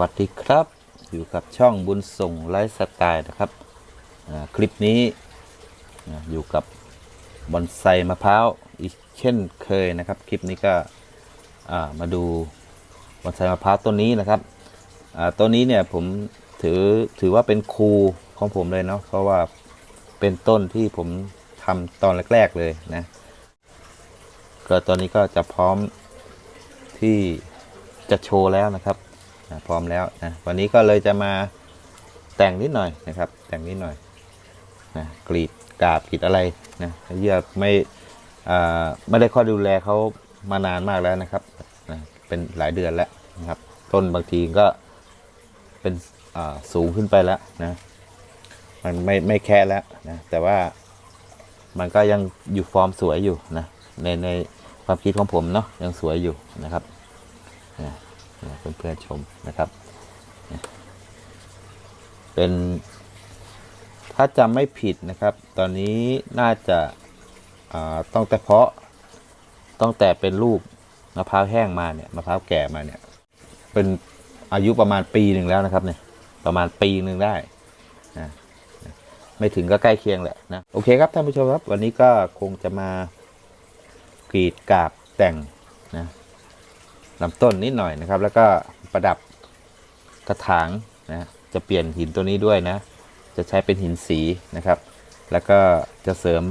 วัสดีครับ อยู่กับช่องบุญส่งไลฟ์สไตล์นะครับ คลิปนี้อยู่กับบอนไซมะพร้าวอีกเช่นเคยนะครับ คลิปนี้ก็มาดูบอนไซมะพร้าวต้นนี้นะครับต้นนี้เนี่ยผมถือถือว่าเป็นครูของผมเลยเนาะเพราะว่าเป็นต้นที่ผมทำตอนแรก ๆ เลยนะก็ตอนนี้ก็จะพร้อมที่จะโชว์แล้วนะครับ พร้อมแล้วนะวันนี้ก็เลยจะมาแต่งนิดหน่อยนะครับ แต่งนิดหน่อยนะกรีดกาบกรีดอะไรนะเยื่อไม่อ่าไม่ได้ข้อดูแลเขามานานมากแล้วนะครับนะเป็นหลายเดือนแล้วนะครับ ต้นบางทีก็เป็นอ่าสูงขึ้นไปแล้วนะมันไม่ไม่แค่แล้วนะแต่ว่ามันก็ยังอยู่ฟอร์มสวยอยู่นะในในความคิดของผมเนาะยังสวยอยู่นะครับนะ เพื่อนๆชมนะครับ เป็นถ้าจำไม่ผิดนะครับ ตอนนี้น่าจะาต้องแต่เพาะต้องแต่เป็นลูกมะพร้าวแห้งมาเนี่ยมะพร้าวแก่มาเนี่ยเป็นอายุประมาณปีหนึ่งแล้วนะครับเนี่ยประมาณปีหนึ่งได้นะไม่ถึงก็ใกล้เคียงแหละนะโอเคครับท่านผู้ชมครับ วันนี้ก็คงจะมากรีดกาบแต่งนะ ลำต้นนิดหน่อยนะครับ แล้วก็ประดับกระถางนะจะเปลี่ยนหินตัวนี้ด้วยนะ จะใช้เป็นหินสีนะครับ แล้วก็จะเสริม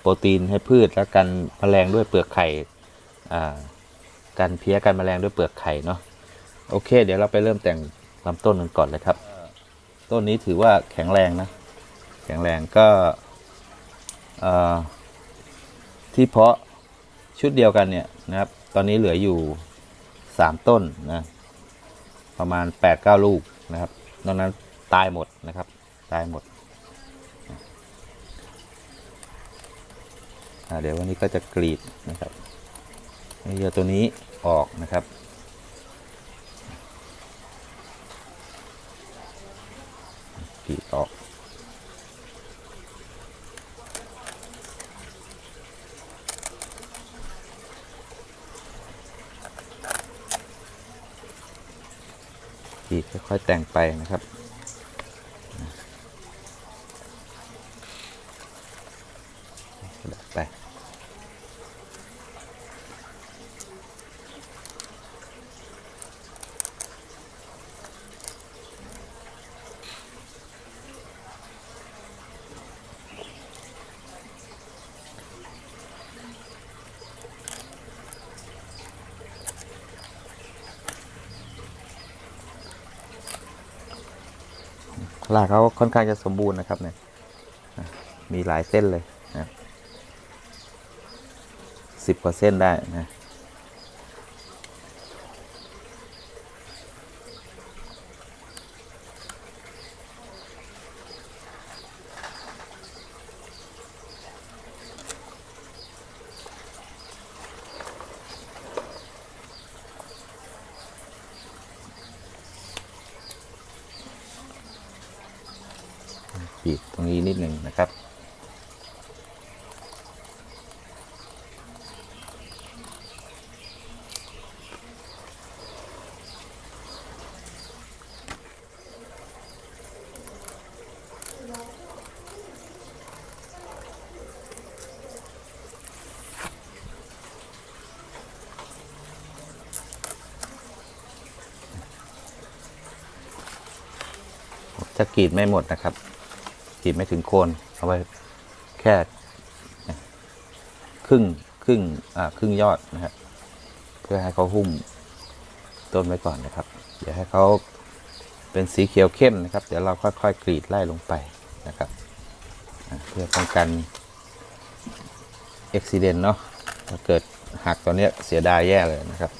โปรตีนให้พืชแล้วกันแมลงด้วยเปลือกไข่อ่ากันเพี้ยกันแมลงด้วยเปลือกไข่เนาะโอเค เดี๋ยวเราไปเริ่มแต่งลำต้นกันก่อนเลยครับ ต้นนี้ถือว่าแข็งแรงนะ แข็งแรงก็อ่อที่เพาะชุดเดียวกันเนี่ยนะครับ ตอนนี้เหลืออยู่ สามต้นนะประมาณแปดเก้าลูกนะครับนอกนั้นตายหมดนะครับ ตายหมด เดี๋ยววันนี้ก็จะกรีดนะครับให้เหยื่อตัวนี้ออกนะครับกรีดออกีค่อยๆแต่งไปนะครับไป ลากเขาค่อนข้างจะสมบูรณ์นะครับเนี่ยมีหลายเส้นเลยนะสิบกว่าเส้นได้นะ ปีดตรงนี้นิดหนึ่งนะครับ จะกรีดไม่หมดนะครับ กรีดไม่ถึงโคนเอาไว้แค่ครึ่งครึ่งอ่าครึ่งยอดนะครับเพื่อให้เขาหุ้มต้นไว้ก่อนนะครับ เดี๋ยวให้เขาเป็นสีเขียวเข้มนะครับ เดี๋ยวเราค่อยๆกรีดไล่ลงไปนะครับเพื่อป้องกันอุบิเหตุเนาะถ้าเกิดหักตอนเนี้ยเสียดายแย่เลยนะครับ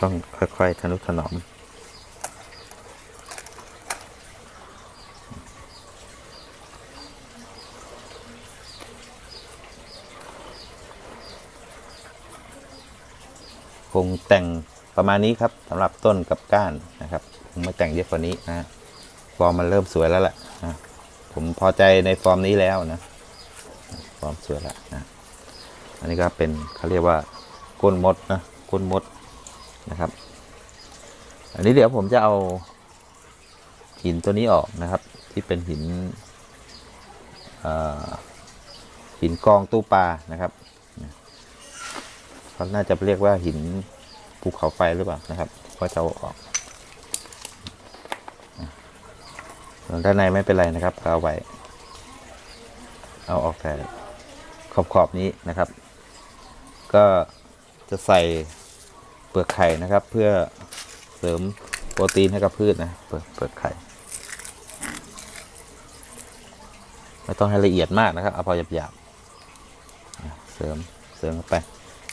ต้องค่อยๆทนุถนอม คงแต่งประมาณนี้ครับสำหรับต้นกับก้านนะครับคงไม่แต่งเยอะกว่านี้นะฟอร์มมันเริ่มสวยแล้วแหละนะผมพอใจในฟอร์มนี้แล้วนะฟอร์มสวยแล้วนะอันนี้ก็เป็นเขาเรียกว่าก้นมดนะก้นมดนะครับ อันนี้เดี๋ยวผมจะเอาหินตัวนี้ออกนะครับ ที่เป็นหินหินกองตู้ปลานะครับ เขาน่าจะเรียกว่าหินภูเขาไฟหรือเปล่านะครับก็จะเอาออกด้านในไม่เป็นไรนะครับเอาไว้ เอาออกแต่ขอบขอบนี้นะครับ ก็จะใส่เปลือกไข่นะครับ เพื่อเสริมโปรตีนให้กับพืชนะเปลือกเปลือกไข่ไม่ต้องให้ละเอียดมากนะครับเอาพอหยาบๆเสริมเสริมเข้าไป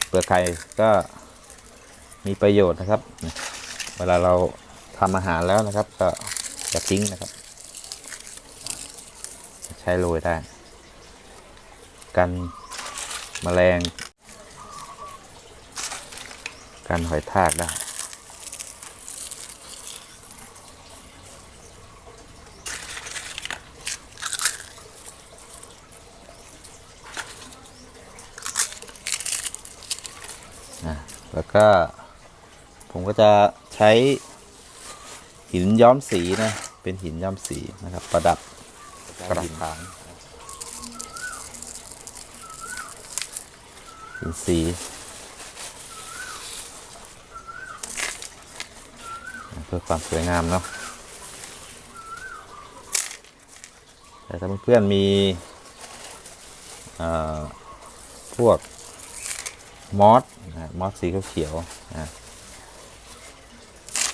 เปลือกไข่ก็มีประโยชน์นะครับ เวลาเราทำอาหารแล้วนะครับ ก็จะทิ้งนะครับ ใช้โรยได้ กันแมลง กันหอยทากได้ นะ แล้วก็ ผมก็จะใช้หินย้อมสีนะ เป็นหินย้อมสีนะครับ ประดับกระถางหินสีเพื่อความสวยงามเนาะแต่ถ้าเพื่อนๆมีพวก มอสนะมอสสีเขียวๆนะ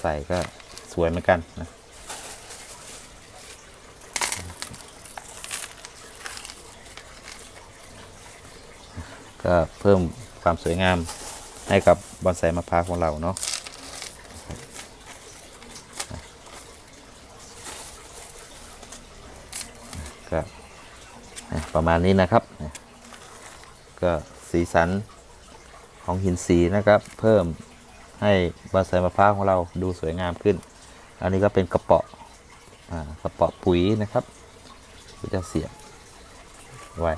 ใส่ก็สวยเหมือนกันนะก็เพิ่มความสวยงามให้กับบอนไซมะพร้าวของเราเนาะก็อะประมาณนี้นะครับ ก็สีสัน ของหินสีนะครับ เพิ่มให้บอนไซมะพร้าวของเราดูสวยงามขึ้น อันนี้ก็เป็นกระเป๋ออ่ากระเป๋อปุ๋ยนะครับที่จะเสียบไว้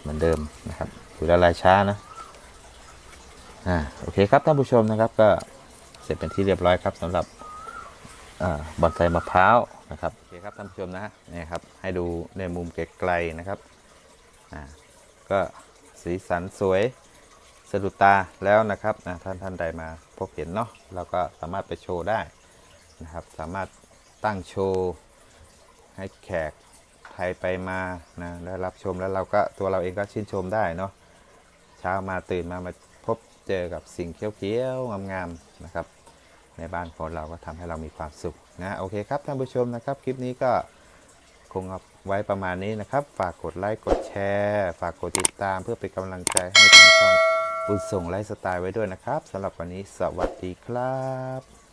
เหมือนเดิมนะครับปุ๋ยละลายช้านะอ่าโอเคครับท่านผู้ชมนะครับก็เสร็จเป็นที่เรียบร้อยครับสำหรับอ่าบอนไซมะพร้าวนะครับโอเคครับท่านผู้ชมนะนี่ครับให้ดูในมุมไกลๆนะครับอ่าก็สีสันสวยะดุดตาแล้วนะครับนะท่านท่านใดมาพบเห็นเนาะเราก็สามารถไปโชว์ได้นะครับ สามารถตั้งโชว์ให้แขกไทยไปมานะแล้รับชมแล้วเราก็ตัวเราเองก็ชื่นชมได้เนาะเช้ามาตื่นมามาพบเจอกับสิ่งเขียวๆงามๆนะครับ ในบ้านของเราก็ทำให้เรามีความสุขนะโอเคครับท่านผู้ชมนะครับ คลิปนี้ก็คงเอาไว้ประมาณนี้นะครับ ฝากกดไลค์กดแชร์ ฝากกดติดตามเพื่อเป็นกำลังใจให้ทางช่อง บุญส่งไลฟ์สไตล์ไว้ด้วยนะครับสำหรับวันนี้สวัสดีครับ